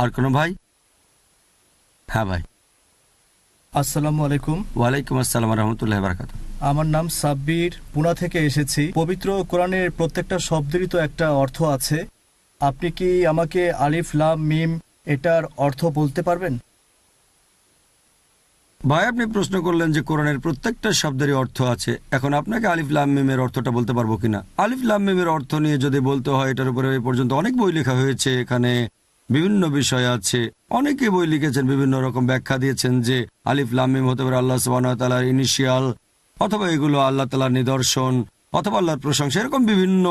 আর কোনো ভাই? হ্যাঁ ভাই। আসসালামু আলাইকুম। ওয়ালাইকুম আসসালাম রহমতুল্লাহ বারকাত আমার নাম সাব্বির পুনা থেকে এসেছি। পবিত্র কোরআনের প্রত্যেকটা শব্দেরই তো একটা অর্থ আছে। আপনি কি আমাকে আলিফ লাম মিম এটার অর্থ বলতে পারবেন? ভাই আপনি প্রশ্ন করলেন যে কোরআনের প্রত্যেকটা শব্দেরই অর্থ আছে। এখন আপনাকে আলিফ লাম মিমের অর্থটা বলতে পারব কিনা? আলিফ লাম মিমের অর্থ নিয়ে যদি বলতে হয় এটার উপরে এই পর্যন্ত অনেক বই লেখা হয়েছে। এখানে বিভিন্ন বিষয় আছে। অনেকে বই লিখেছেন, বিভিন্ন রকম ব্যাখ্যা দিয়েছেন যে আলিফ লাম মিম হতে পারে আল্লাহ সুবাহ ইনিশিয়াল অথবা এগুলো আল্লাহ তালার নিদর্শন, অথবা আল্লাহর প্রশংসা, এরকম বিভিন্ন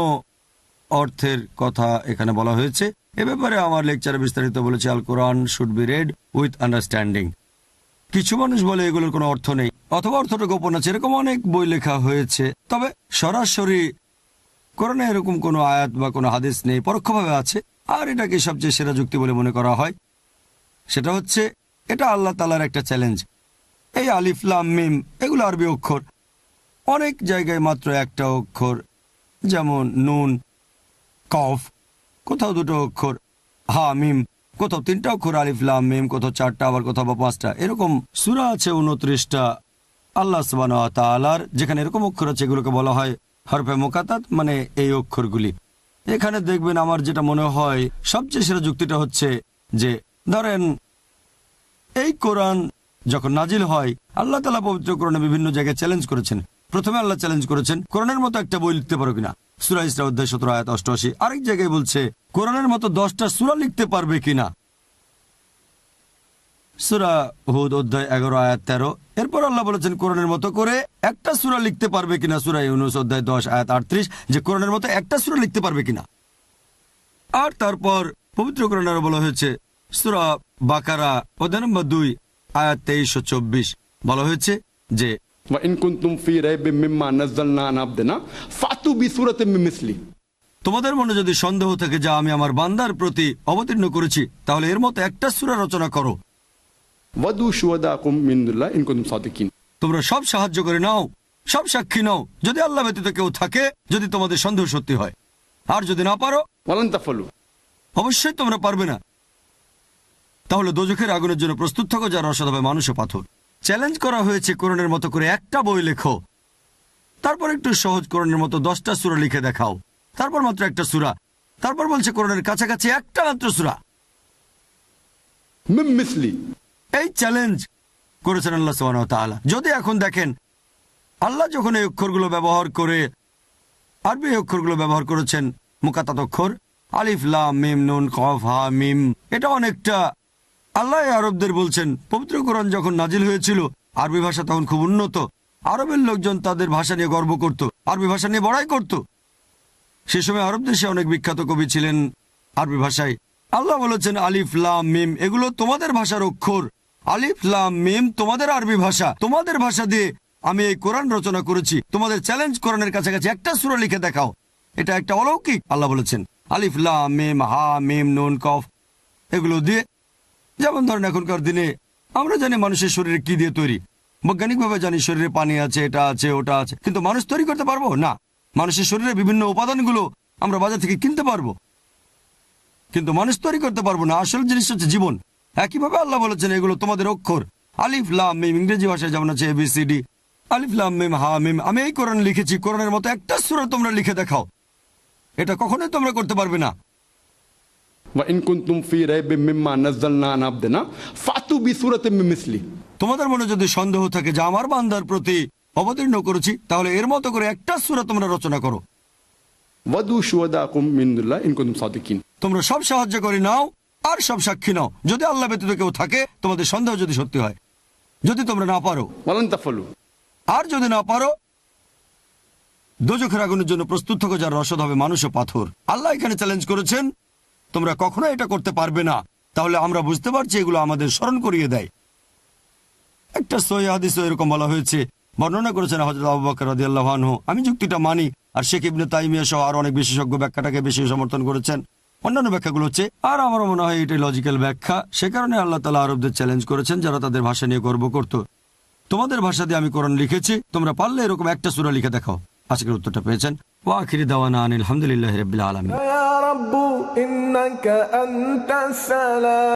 অর্থের কথা এখানে বলা হয়েছে। এ ব্যাপারে আমার লেকচারে বিস্তারিত বলেছে, Al Quran should be read with understanding. কিছু মানুষ বলে এগুলোর কোনো অর্থ নেই, অথবা অর্থটা গোপন আছে, এরকম অনেক বই লেখা হয়েছে। তবে সরাসরি কোরআনে এরকম কোনো আয়াত বা কোনো হাদিস নেই, পরোক্ষভাবে আছে। আর এটাকে সবচেয়ে সেরা যুক্তি বলে মনে করা হয়। সেটা হচ্ছে, এটা আল্লাহ তালার একটা চ্যালেঞ্জ এই আলিফলাম মিম, এগুলো আরবি অক্ষর। অনেক জায়গায় মাত্র একটা অক্ষর, যেমন নুন, কফ, কোথাও দুটো অক্ষর, হা, মিম, কোথাও তিনটা অক্ষর আলিফলাম মিম, কোথাও চারটা, আবার কোথাও বা পাঁচটা। এরকম সুরা আছে উনত্রিশটা আল্লাহ সুবান তালার যেখানে এরকম অক্ষর আছে, এগুলোকে বলা হয় হরফে মোকাতাত মানে এই অক্ষরগুলি। এখানে দেখবেন আমার যেটা মনে হয়, সবচেয়ে সেরা যুক্তিটা হচ্ছে যে, ধরেন, এই কোরআন যখন নাজিল হয়, আল্লাহ তালা পবিত্র কোরআনে বিভিন্ন জায়গায় চ্যালেঞ্জ করেছেন। প্রথমে আল্লাহ চ্যালেঞ্জ করেছেন, কোরআনের মতো একটা বই লিখতে পারো কিনা? সুরা ইসরা অধ্যায় সতেরো, আয়াত অষ্টআশি। আরেক জায়গায় বলছে, কোরআনের মতো দশটা সুরা লিখতে পারবে কিনা? সুরা হুদ অধ্যায় এগারো আয়াত তেরো। এরপর আল্লাহ বলেছেন কোরআনের মতো করে একটা সুরা লিখতে পারবে কিনা? সুরা ইউনুস অধ্যায় দশ আয়াত আটত্রিশ যে কোরআনের মতো একটা সুরা লিখতে পারবে কিনা? আর তারপর পবিত্র কোরআন আরও বলা হয়েছে সুরা বাকারা অধ্যায় নম্বর দুই আয়াত তেইশশো চব্বিশ। বলা হয়েছে যে তোমাদের মনে যদি সন্দেহ থাকে যা আমি আমার বান্দার প্রতি অবতীর্ণ করেছি তাহলে এর মতো একটা সুরা রচনা করো। ওয়াদু শুয়াদাকুম মিনুল্লাহ ইনকুম সাদিকিন তোমরা সব সাহায্য করে নাও সব সাক্ষী নাও। যদি আল্লাহ ব্যতীত কেউ থাকে যদি তোমাদের সন্দেহ সত্যি হয়। আর যদি না পারো ফলু অবশ্যই তোমরা পারবে না। তাহলে দোজখের আগুনের জন্য প্রস্তুত থাকো যার অসাদ হবে মানুষে পাথর। চ্যালেঞ্জ করা হয়েছে করণের মতো করে একটা বই লেখো। তারপর একটু সহজ কোরণের মতো দশটা সুরা লিখে দেখাও। তারপর মাত্র একটা সুরা। তারপর বলছে কোরণের কাছাকাছি একটা মাত্র সুরা। মিসলি। এই চ্যালেঞ্জ করেছেন আল্লাহ ওয়া যদি এখন দেখেন, আল্লাহ যখন এই অক্ষরগুলো ব্যবহার করে, আরবি অক্ষরগুলো ব্যবহার করেছেন, মুকাতাত অক্ষর আলিফলাম মিম, নুন, কফ, হা, মিম, এটা অনেকটা আল্লাহ আরবদের বলছেন, পবিত্র কোরআন যখন নাজিল হয়েছিল, আরবি ভাষা তখন খুব উন্নত। আরবের লোকজন তাদের ভাষা নিয়ে গর্ব করত, আরবি ভাষা নিয়ে বড়াই করত। সে সময় আরব দেশে অনেক বিখ্যাত কবি ছিলেন আরবি ভাষায়। আল্লাহ বলেছেন, আলিফ, লাম, মিম, এগুলো তোমাদের ভাষার অক্ষর। আলিফ, লাম, মিম, তোমাদের আরবি ভাষা। তোমাদের ভাষা দিয়ে আমি এই কোরআন রচনা করেছি। তোমাদের চ্যালেঞ্জ কোরআনের কাছাকাছি একটা সুরা লিখে দেখাও। এটা একটা অলৌকিক, আল্লাহ বলেছেন। আলিফ, লাম, মিম, হা, মিম, নুন, কফ, এগুলো দিয়ে যেমন ধরেন এখনকার দিনে আমরা জানি মানুষের শরীরে কি দিয়ে তৈরি। বৈজ্ঞানিকভাবে জানি শরীরে পানি আছে, এটা আছে, ওটা আছে। কিন্তু মানুষ তৈরি করতে পারব? না। মানুষের শরীরে বিভিন্ন উপাদানগুলো আমরা বাজার থেকে কিনতে পারব। কিন্তু মানুষ তৈরি করতে পারব না। আসল জিনিস হচ্ছে জীবন। একইভাবে আল্লাহ বলেছেন এগুলো তোমাদের অক্ষর। আলিফ লাম মিম ইংরেজি ভাষায় যেমন আছে এবিসিডি আলিফ লাম মিম হা মিম আমি এই কোরআন লিখেছি কোরআনের মতো একটা সুরে তোমরা লিখে দেখাও। এটা কখনোই তোমরা করতে পারবে না। তোমাদের মনে যদি সন্দেহ থাকে যে আমার বান্দার প্রতি অবতীর্ণ করেছি তাহলে এর মতো করে একটা সুরা তোমরা রচনা করো। তোমরা সব সাহায্য করে নাও আর সব সাক্ষী নাও। যদি আল্লাহ ব্যতীত কেউ থাকে তোমাদের সন্দেহ যদি সত্যি হয়। যদি তোমরা না পারো। আর যদি না পারো দোজখের আগুনের জন্য প্রস্তুত থাকো যার রসদ হবে মানুষ ও পাথর। আল্লাহ এখানে চ্যালেঞ্জ করেছেন তোমরা কখনো এটা করতে পারবে না। তাহলে আমরা বুঝতে পারছি এগুলো আমাদের স্মরণ করিয়ে দেয়। একটা সই হাদিস এরকম বলা হয়েছে বর্ণনা করেছেন হজরত আবু আমি যুক্তিটা মানি আর শেখ ইবনে তাইমিয়া সহ আর অনেক বিশেষজ্ঞ ব্যাখ্যাটাকে বেশি সমর্থন করেছেন। অন্যান্য ব্যাখ্যাগুলো হচ্ছে আর আমারও মনে হয় এটাই লজিক্যাল ব্যাখ্যা সে কারণে আল্লাহ তালা আরবদের চ্যালেঞ্জ করেছেন যারা তাদের ভাষা নিয়ে গর্ব করত তোমাদের ভাষা দিয়ে আমি কোরআন লিখেছি তোমরা পারলে এরকম একটা সুরা লিখে দেখাও আজকের উত্তরটা পেয়েছেন ওয়াখিরি দাওয়ানা আনিল আলহামদুলিল্লাহ রবিল আলমী يا رب إنك أنت السلام